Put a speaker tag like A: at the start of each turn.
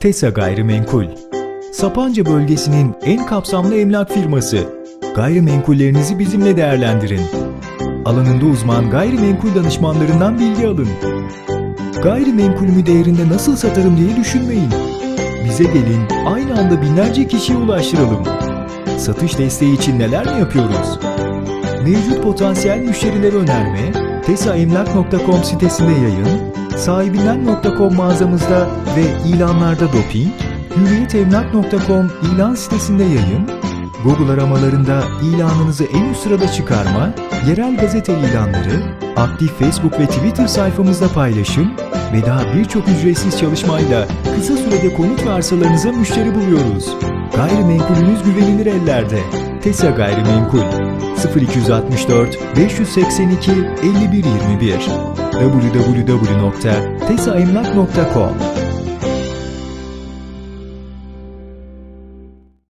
A: TESA Gayrimenkul Sapanca bölgesinin en kapsamlı emlak firması. Gayrimenkullerinizi bizimle değerlendirin. Alanında uzman gayrimenkul danışmanlarından bilgi alın. Gayrimenkulümü değerinde nasıl satarım diye düşünmeyin. Bize gelin, aynı anda binlerce kişiye ulaştıralım. Satış desteği için neler mi yapıyoruz? Mevcut potansiyel müşterileri önerme, tesaemlak.com sitesinde yayın, sahibinden.com mağazamızda ve ilanlarda doping, hürriyetemlak.com ilan sitesinde yayın, Google aramalarında ilanınızı en üst sırada çıkarma, yerel gazete ilanları, aktif Facebook ve Twitter sayfamızda paylaşım ve daha birçok ücretsiz çalışmayla kısa sürede konut ve arsalarınıza müşteri buluyoruz. Gayrimenkulünüz güvenilir ellerde. TESA Gayrimenkul 0264 582 5121 www.tesaemlak.com